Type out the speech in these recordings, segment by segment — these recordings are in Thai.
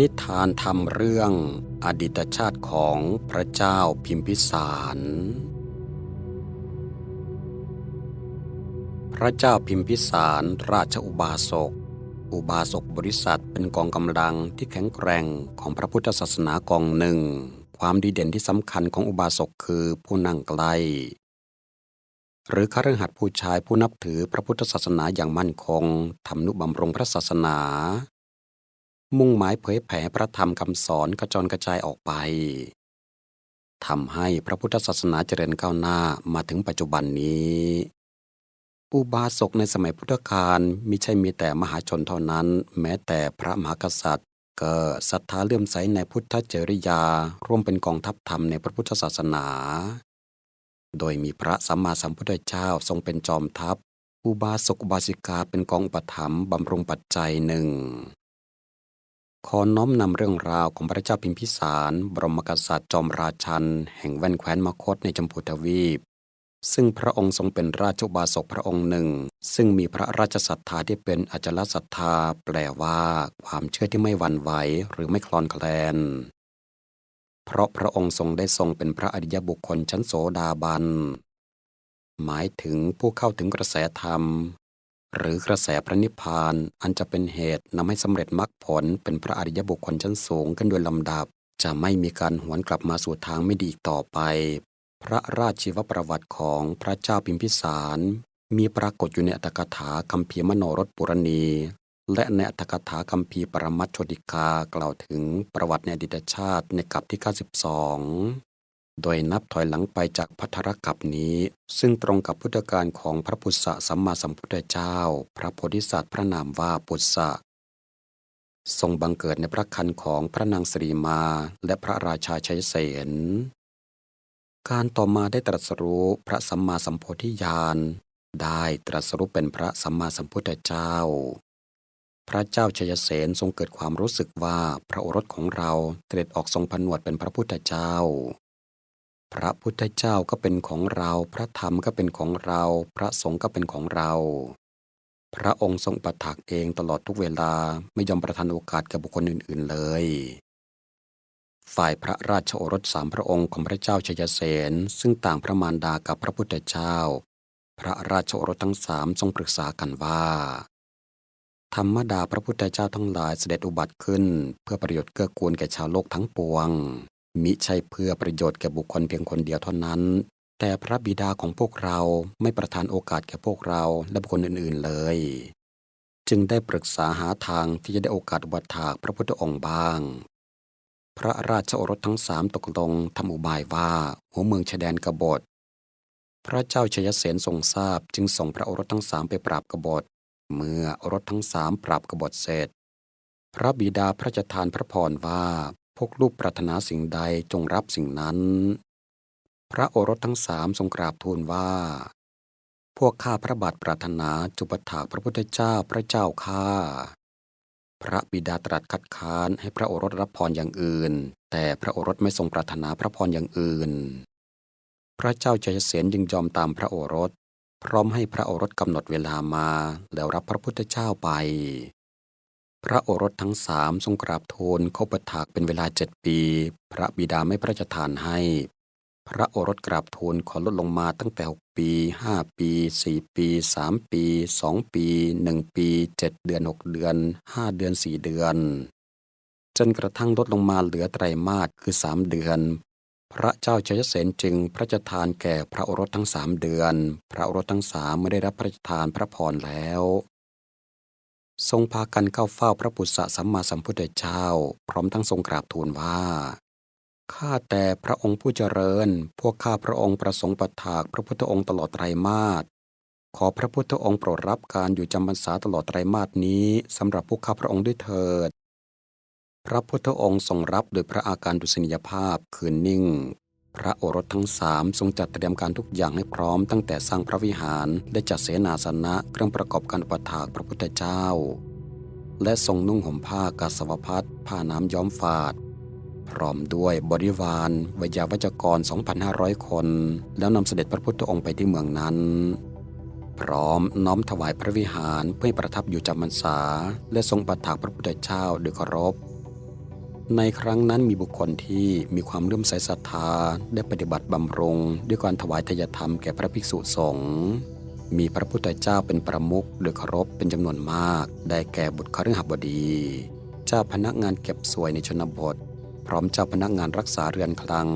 นิทานทำเรื่องอดีตชาติของพระเจ้าพิมพิสาร พระเจ้าพิมพิสารราชอุบาสก อุบาสกบริษัทเป็นกองกำลังที่แข็งแกร่งของพระพุทธศาสนากองหนึ่ง ความดีเด่นที่สำคัญของอุบาสกคือผู้นั่งใกล หรือคฤหัสถ์ผู้ชายผู้นับถือพระพุทธศาสนาอย่างมั่นคงทำนุบำรุงพระศาสนา มุ่งหมายเผยแผ่พระธรรมคำสอนกระจรกระจายออกไปทำให้พระพุทธศาสนาเจริญก้าวหน้ามาถึงปัจจุบันนี้ อุบาสกในสมัยพุทธกาลมิใช่มีแต่มหาชนเท่านั้น แม้แต่พระมหากษัตริย์ ก็ศรัทธาเลื่อมใสในพุทธเจริยา ร่วมเป็นกองทัพธรรมในพระพุทธศาสนา โดยมีพระสัมมาสัมพุทธเจ้าทรงเป็นจอมทัพ อุบาสกอุบาสิกาเป็นกองอุปถัมภ์บำรุงปัจจัยหนึ่ง ขอน้อมนำเรื่องราวของพระเจ้าพิมพิสาร บรมกษัตริย์จอมราชัน แห่งแว่นแคว้นมคตในจมพูทวีป ซึ่งพระองค์ทรงเป็นราชบาสกพระองค์หนึ่ง ซึ่งมีพระราชศรัทธาที่เป็นอจลศรัทธา แปลว่า ความเชื่อที่ไม่หวั่นไหวหรือไม่คลอนแคลน เพราะพระองค์ทรงได้ทรงเป็นพระอริยบุคคลชั้นโสดาบัน หมายถึงผู้เข้าถึงกระแสธรรม หรือกระแสพระนิพพานอันจะเป็นเหตุนำให้สำเร็จมรรคผลเป็นพระอริยบุคคลชั้นสูงขึ้นโดยลำดับ จะไม่มีการหวนกลับมาสู่ทางไม่ดีอีกต่อไป พระราชชีวประวัติของพระเจ้าพิมพิสาร มีปรากฏอยู่ในอัตถกถาคัมภีร์มโนรสปุรณี และในอัตถกถาคัมภีร์ปรมัตชติกากล่าวถึงประวัติในอดีตชาติในกัปที่ 92 โดยนับถอยหลังไปจากพัทธรกัปนี้ ซึ่งตรงกับพุทธกาลของพระพุทธสัมมาสัมพุทธเจ้า พระโพธิสัตว์พระนามว่าปุษะทรงบังเกิดในพระคันของพระนางสรีมา และพระราชาชัยเสนการต่อมาได้ตรัสรู้พระสัมมาสัมโพธิญาณ ได้ตรัสรู้เป็นพระสัมมาสัมพุทธเจ้า พระเจ้าชัยเสนทรงเกิดความรู้สึกว่าพระโอรสของเราเสด็จออกทรงผนวดเป็นพระพุทธเจ้า พระพุทธเจ้าก็เป็นของเรา พระธรรมก็เป็นของเรา พระสงฆ์ก็เป็นของเรา พระองค์ทรงประทักเองตลอดทุกเวลาไม่ยอมประทานโอกาสก่บุคคลอื่น ๆ เลย ฝ่ายพระราชโอรสสามพระองค์ของพระเจ้าชัยเสนซึ่งต่างพระมารดากับพระพุทธเจ้า พระราชโอรสทั้งสามทรงปรึกษากันว่า ธรรมดาพระพุทธเจ้าทั้งหลายเสด็จอุบัติขึ้น เพื่อประโยชน์เกื้อกูลแก่ชาวโลกทั้งปวง มิใช่เพื่อประโยชน์แก่บุคคลเพียงคนเดียวเท่านั้น แต่พระบิดาของพวกเราไม่ประทานโอกาสแก่พวกเราและบุคคลอื่นๆเลย จึงได้ปรึกษาหาทางที่จะได้โอกาสอุบัติถากพระพุทธองค์บ้าง พระราชโอรสทั้งสามตกลงทำอุบายว่าหัวเมืองชายแดนกบฏพระเจ้าชยเสนทรงทราบจึงส่งพระโอรสทั้งสามไปปราบกบฏ เมื่อโอรสทั้งสามปราบกบฏเสร็จ พระบิดาพระราชทานพระพรว่า พวกลูกปรารถนาสิ่งใดจงรับสิ่งนั้น พระโอรสทั้งสามทรงกราบทูลว่า พวกข้าพระบาทปรารถนาจุปถากพระพุทธเจ้าพระเจ้าข้า พระบิดาตรัสคัดค้านให้พระโอรสรับพรอย่างอื่น แต่พระโอรสไม่ทรงปรารถนาพระพรอย่างอื่น พระเจ้าชัยเสนจึงยอมตามพระโอรส พร้อมให้พระโอรสกำหนดเวลามาแล้วรับพระพุทธเจ้าไป พระโอรสทั้งสามทรงกราบทูลเขาประถากเป็นเวลาเจ็ดปี พระบิดาไม่พระราชทานให้ พระโอรสกราบทูลขอลดลงมาตั้งแต่หกปีห้าปีสี่ปีสามปีสองปีหนึ่งปีเจ็ดเดือนหกเดือนห้าเดือนสี่เดือน จนกระทั่งลดลงมาเหลือไตรมาสคือสามเดือน พระเจ้าชัยเสนจึงพระราชทานแก่พระโอรสทั้งสามเดือน พระโอรสทั้งสามไม่ได้รับพระราชทานพระพรแล้ว ทรงพากันเข้าเฝ้าพระปุษะสัมมาสัมพุทธเจ้า พร้อมทั้งทรงกราบทูลว่าข้าแต่พระองค์ผู้เจริญ พวกข้าพระองค์ประสงค์ประถากพระพุทธองค์ตลอดไตรมาสขอพระพุทธองค์โปรดรับการอยู่จำพรรษาตลอดไตรมาสนี้สำหรับพวกข้าพระองค์ด้วยเถิด พระพุทธองค์ทรงรับโดยพระอาการดุษณียภาพ คืนนิ่ง พระโอรสทั้งสามทรงจัดเตรียมการทุกอย่างให้พร้อมตั้งแต่สร้างพระวิหารได้จัดเสนาสนะเครื่องประกอบการอุปถากพระพุทธเจ้า และทรงนุ่งห่มผ้ากาสาวพัดผ้าน้ำย้อมฝาด พร้อมด้วยบริวารวยาวัจกร 2,500 คน แล้วนำเสด็จพระพุทธองค์ไปที่เมืองนั้น พร้อมน้อมถวายพระวิหารเพื่อประทับอยู่จำพรรษา และทรงประถากพระพุทธเจ้าด้วยเคารพ ในครั้งนั้นมีบุคคลที่มีความเลื่อมใสศรัทธาได้ปฏิบัติบำรงด้วยการถวายทายธรรมแก่พระภิกษุสงฆ์มีพระพุทธเจ้าเป็นประมุขโดยเคารพเป็นจำนวนมาก ได้แก่บุตรคฤหบดี เจ้าพนักงานเก็บสวยในชนบท พร้อมเจ้าพนักงานรักษาเรือนคลัง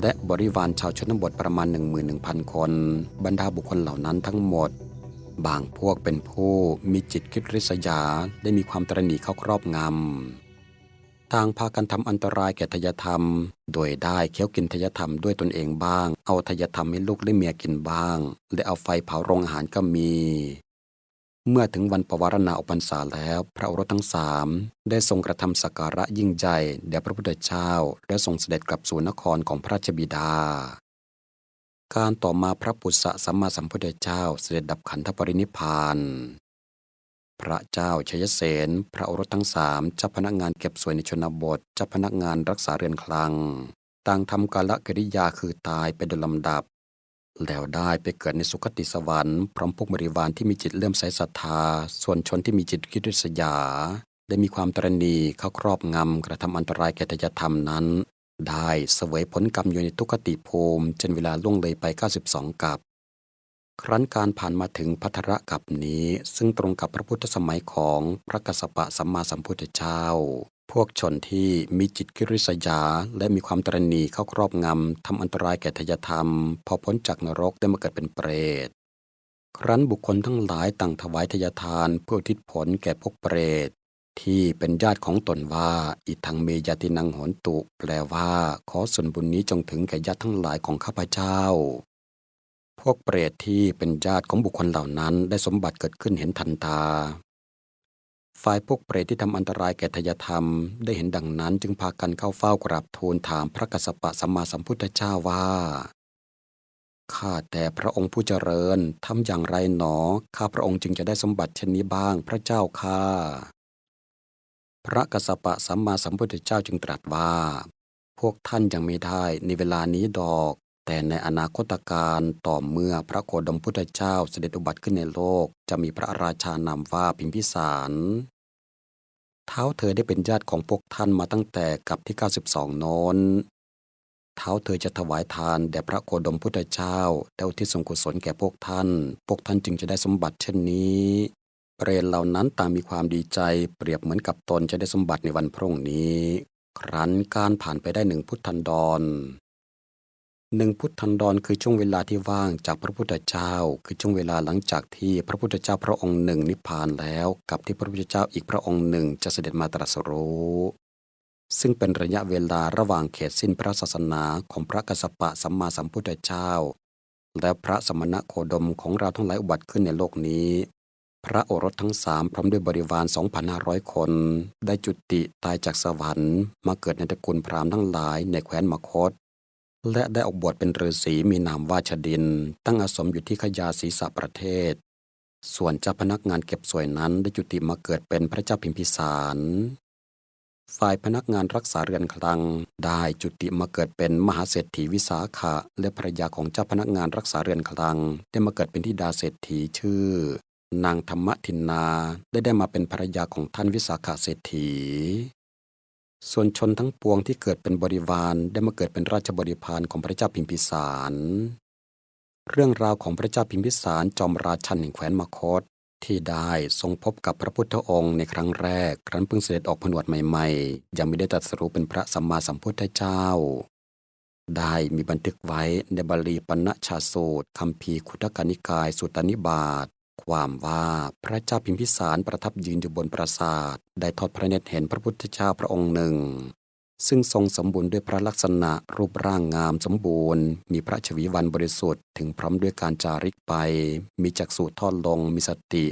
และบริวารชาวชนบทประมาณ 11,000 คน บรรดาบุคคลเหล่านั้นทั้งหมด บางพวกเป็นผู้มีจิตคิดริษยาได้มีความตระหนี่เข้าครอบงำ ต่างพากันทำอันตรายแก่ทายธรรม โดยได้เคี้ยวกินทายธรรมด้วยตนเองบ้าง เอาทายธรรมให้ลูกและเมียกินบ้าง และเอาไฟเผาโรงอาหารก็มี เมื่อถึงวันปวารณาออกพรรษาแล้ว พระโอรสทั้งสามได้ทรงกระทำสักการะยิ่งใหญ่แด่พระพุทธเจ้า และทรงเสด็จกลับสู่นครของพระราชบิดา การต่อมาพระปุษสสัมมาสัมพุทธเจ้าเสด็จดับขันธปรินิพาน พระเจ้าชยเสน พระโอรสทั้งสามเจ้าพนักงานเก็บสวยในชนบทเจ้าพนักงานรักษาเรือนคลัง ต่างทำกาลกิริยาคือตายไปโดยลำดับ แล้วได้ไปเกิดในสุคติสวรรค์พร้อมพวกบริวารที่มีจิตเลื่อมใสศรัทธา ส่วนชนที่มีจิตคิดริษยา ได้มีความตรณีเข้าครอบงำกระทำอันตรายแก่ทยธรรมนั้น ได้เสวยผลกรรมอยู่ในทุกติภูมิจนเวลาล่วงเลยไป 92กับ ครั้นการผ่านมาถึงพัทระกับนี้ ซึ่งตรงกับพระพุทธสมัยของพระกัสสปะสัมมาสัมพุทธเจ้า พวกชนที่มีจิตคิริษยา และมีความตรณีเข้าครอบงำทำอันตรายแก่ทายธรรม พอพ้นจากนรกได้มาเกิดเป็นเปรต ครั้นบุคคลทั้งหลายต่างถวายทายทานเพื่อทิศผลแก่พวกเปรต ที่เป็นญาติของตนว่าอิทังเมยตินังหนตุ แปลว่า ขอส่วนบุญนี้จงถึงแก่ญาติทั้งหลายของข้าพเจ้า พวกเปรตที่เป็นญาติของบุคคลเหล่านั้นได้สมบัติเกิดขึ้นเห็นทันตา ฝ่ายพวกเปรตที่ทำอันตรายแก่ทายธรรม ได้เห็นดังนั้นจึงพากันเข้าเฝ้ากราบทูลถามพระกัสสปะสัมมาสัมพุทธเจ้าว่าข้าแต่พระองค์ผู้เจริญทำอย่างไรหนอ ข้าพระองค์จึงจะได้สมบัติเช่นนี้บ้างพระเจ้าข้าพระกัสสปะสัมมาสัมพุทธเจ้าจึงตรัสว่า พวกท่านยังไม่ได้ในเวลานี้ดอก แต่ในอนาคตการต่อเมื่อพระโคดมพุทธเจ้าเสด็จอุบัติขึ้นในโลก จะมีพระราชานามว่าพิมพิสารเท้าเธอได้เป็นญาติของพวกท่านมาตั้งแต่กับที่ 92 โน้น เท้าเธอจะถวายทานแด่พระโคดมพุทธเจ้าและอุทิศส่วนกุศลแก่พวกท่าน พวกท่านจึงจะได้สมบัติเช่นนี้ เปรตเหล่านั้นต่างมีความดีใจเปรียบเหมือนกับตนจะได้สมบัติในวันพรุ่งนี้ ครั้นการผ่านไปได้หนึ่งพุทธันดร หนึ่งพุทธันดรคือช่วงเวลาที่ว่างจากพระพุทธเจ้า คือช่วงเวลาหลังจากที่พระพุทธเจ้าพระองค์หนึ่งนิพพานแล้ว กับที่พระพุทธเจ้าอีกพระองค์หนึ่งจะเสด็จมาตรัสรู้ซึ่งเป็นระยะเวลาระหว่างเขตสิ้นพระศาสนาของพระกัสสปะสัมมาสัมพุทธเจ้า และพระสมณโคดมของเราทั้งหลายอุบัติขึ้นในโลกนี้ พระโอรสทั้งสามพร้อมด้วยบริวาร 2,500 คน ได้จุติตายจากสวรรค์ มาเกิดในตระกูลพราหมณ์ทั้งหลายในแคว้นมคต และได้ออกบวชเป็นฤาษีมีนามว่าชดิน ตั้งอาสมอยู่ที่ขยาศีสะประเทศ ส่วนเจ้าพนักงานเก็บสวยนั้นได้จุติมาเกิดเป็นพระเจ้าพิมพิสาร ฝ่ายพนักงานรักษาเรือนคลังได้จุติมาเกิดเป็นมหาเศรษฐีวิสาขะ และภรรยาของเจ้าพนักงานรักษาเรือนคลัง ได้มาเกิดเป็นธิดาเศรษฐีชื่อ นางธรรมทินนาได้ได้มาเป็นภรรยาของท่านวิสาขาเศรษฐี ส่วนชนทั้งปวงที่เกิดเป็นบริวารได้มาเกิดเป็นราชบริพารของพระเจ้าพิมพิสาร เรื่องราวของพระเจ้าพิมพิสารจอมราชันแห่งแคว้นมคต ที่ได้ทรงพบกับพระพุทธองค์ในครั้งแรก ครั้นเพิ่งเสด็จออกผนวดใหม่ๆ ยังไม่ได้ตรัสรู้เป็นพระสัมมาสัมพุทธเจ้า ได้มีบันทึกไว้ในบาลีปัณชาสูตรคำพีร์คุตกนิกายสุตตนิบาต ความว่าพระเจ้าพิมพิสารประทับยืนอยู่บนปราสาท ได้ทอดพระเนตรเห็นพระพุทธเจ้าพระองค์หนึ่ง ซึ่งทรงสมบูรณ์ด้วยพระลักษณะรูปร่างงามสมบูรณ์ มีพระชวีวันบริสุทธิ์ถึงพร้อมด้วยการจาริกไป มีจักษุทอดลงมีสติ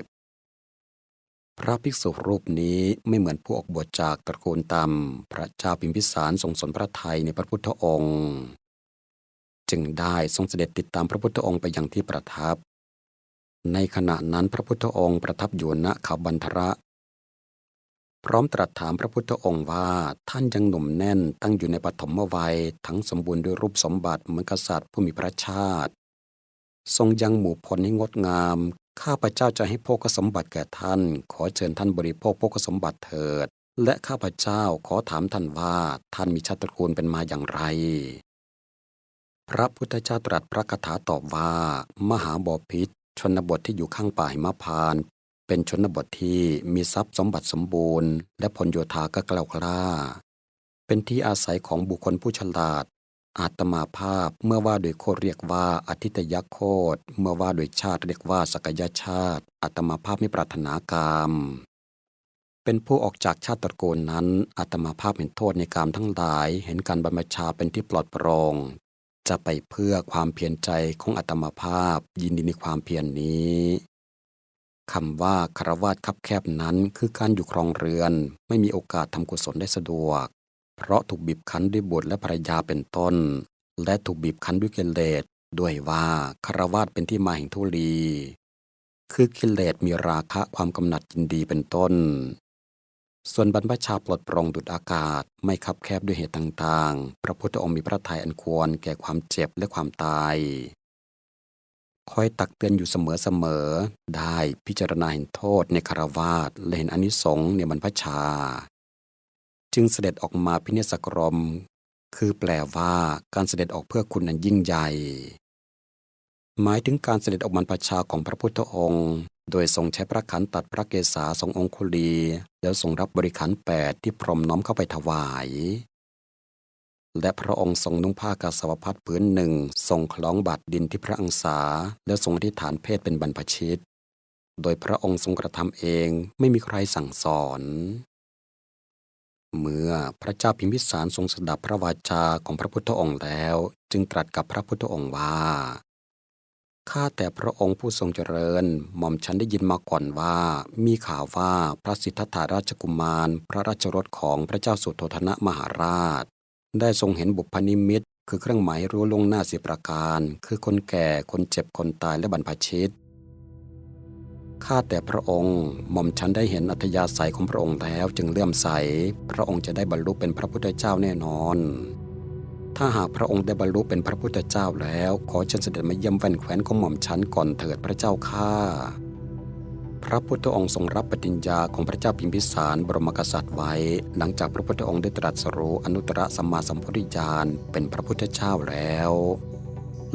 พระภิกษุรูปนี้ไม่เหมือนผู้ออกบวชจากตระกูลต่ำพระเจ้าพิมพิสารทรงสนพระทัยในพระพุทธองค์ จึงได้ทรงเสด็จติดตามพระพุทธองค์ไปยังที่ประทับ ในขณะนั้นพระพุทธองค์ประทับอยู่ณเขาบันทระ พร้อมตรัสถามพระพุทธองค์ว่าท่านยังหนุ่มแน่นตั้งอยู่ในปฐมวัย ทั้งสมบูรณ์ด้วยรูปสมบัติเหมือนกษัตริย์ผู้มีพระชาติ ทรงยังหมู่พลให้งดงาม ข้าพระเจ้าจะให้โภคสมบัติแก่ท่าน ขอเชิญท่านบริโภคโภคสมบัติเถิด และข้าพเจ้าขอถามท่านว่าท่านมีชาติตระกูลเป็นมาอย่างไรพระพุทธเจ้าตรัสพระคาถาตอบว่า มหาบอพิษ ชนบทที่อยู่ข้างป่าหิมพานต์เป็นชนบทที่มีทรัพย์สมบัติสมบูรณ์ และพลโยธาก็กล้ากล้า เป็นที่อาศัยของบุคคลผู้ฉลาด อาตมาภาพเมื่อว่าโดยโคดเรียกว่าอธิตยโคดเมื่อว่าโดยชาติเรียกว่าสกยชาติอาตมาภาพไม่ปรารถนากามเป็นผู้ออกจากชาติตระกูลนั้นอาตมาภาพเห็นโทษในกามทั้งหลาย เห็นการบรรพชาเป็นที่ปลอดโปร่ง จะไปเพื่อความเพียรใจของอาตมาภาพยินดีในความเพียรนนี้คำว่าคารวาสคับแคบนั้นคือการอยู่ครองเรือน ไม่มีโอกาสทำกุศลได้สะดวก เพราะถูกบีบคั้นด้วยบุตรและภรรยาเป็นต้น และถูกบีบคั้นด้วยกิเลสด้วยว่าคารวาสเป็นที่มาแห่งทุลี คือกิเลสมีราคะความกำหนัดยินดีเป็นต้น ส่วนบรรพชาปลดปลงดุดอากาศไม่คับแคบด้วยเหตุต่างๆ พระพุทธองค์มีพระทัยอันควรแก่ความเจ็บและความตาย คอยตักเตือนอยู่เสมอๆ ได้พิจารณาเห็นโทษในคารวาสและเห็นอนิสงส์ในบรรพชา จึงเสด็จออกมาพิเนศกรม คือแปลว่าการเสด็จออกเพื่อคุณนั้นยิ่งใหญ่ หมายถึงการเสด็จออกบรรพชาของพระพุทธองค์ โดยทรงใช้พระขันตัดพระเกศาทรงองคุลี แล้วทรงรับบริขารแปดที่พรหมน้อมเข้าไปถวาย และพระองค์ทรงนุ่งผ้ากาสาวพัดผืนหนึ่งทรงคล้องบาดดินที่พระอังสา แล้วทรงอธิษฐานเพศเป็นบรรพชิต โดยพระองค์ทรงกระทำเองไม่มีใครสั่งสอน เมื่อพระเจ้าพิมพิสารทรงสดับพระวาจาของพระพุทธองค์แล้ว จึงตรัสกับพระพุทธองค์ว่า ข้าแต่พระองค์ผู้ทรงเจริญ หม่อมฉันได้ยินมาก่อนว่า มีข่าวว่าพระสิทธัตถาราชกุมาร พระราชรถของพระเจ้าสุโธธนะมหาราช ได้ทรงเห็นบุพนิมิต คือเครื่องหมายรู้ลงหน้าสิประการ คือคนแก่ คนเจ็บ คนตายและบรรพชิต ข้าแต่พระองค์ หม่อมฉันได้เห็นอัธยาศัยของพระองค์แล้วจึงเลื่อมใส พระองค์จะได้บรรลุเป็นพระพุทธเจ้าแน่นอน ถ้าหากพระองค์ได้บรรลุเป็นพระพุทธเจ้าแล้ว ขอเชิญเสด็จมาเยี่ยมแว่นแคว้นของหม่อมฉันก่อนเถิดพระเจ้าข้าพระพุทธองค์ทรงรับปฏิญญาของพระเจ้าพิมพิสารบรมกษัตริย์ไว้ หลังจากพระพุทธองค์ได้ตรัสรู้อนุตตรสัมมาสัมพุทธญาณเป็นพระพุทธเจ้าแล้ว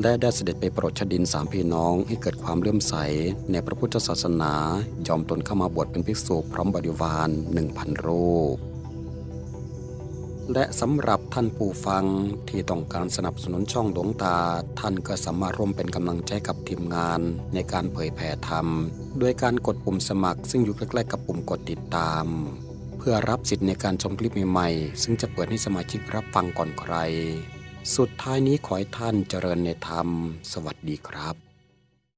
และได้เสด็จไปโปรดชดินสามพี่น้องให้เกิดความเลื่อมใส ในพระพุทธศาสนา ยอมตนเข้ามาบวชเป็นภิกษุพร้อมบริวารหนึ่งพันรูป และสำหรับท่านผู้ฟังที่ต้องการสนับสนุนช่องดวงตา ท่านก็สามารถร่วมเป็นกำลังใจกับทีมงานในการเผยแผ่ธรรม ด้วยการกดปุ่มสมัคร ซึ่งอยู่ใกล้ๆกับปุ่มกดติดตาม เพื่อรับสิทธิ์ในการชมคลิปใหม่ๆ ซึ่งจะเปิดให้สมาชิกรับฟังก่อนใคร สุดท้ายนี้ขอให้ท่านเจริญในธรรม สวัสดีครับ